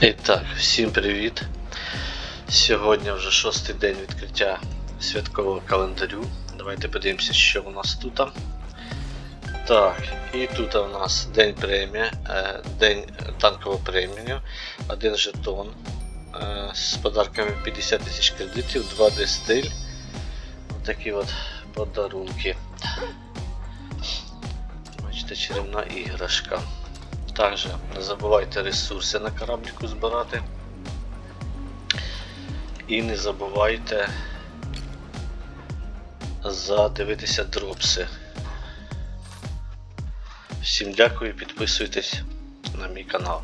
І так, всім привіт! Сьогодні вже шостий день відкриття святкового календарю. Давайте подивимося, що у нас тут. Так, і тут у нас день премії, е, день танкового премію, один жетон е, з подарками 50 тисяч кредитів, 2D стиль. Такі от подарунки. Бачите, чарівна іграшка. Також не забувайте ресурси на корабліку збирати. І не забувайте задивитися дропси. Всім дякую, підписуйтесь на мій канал.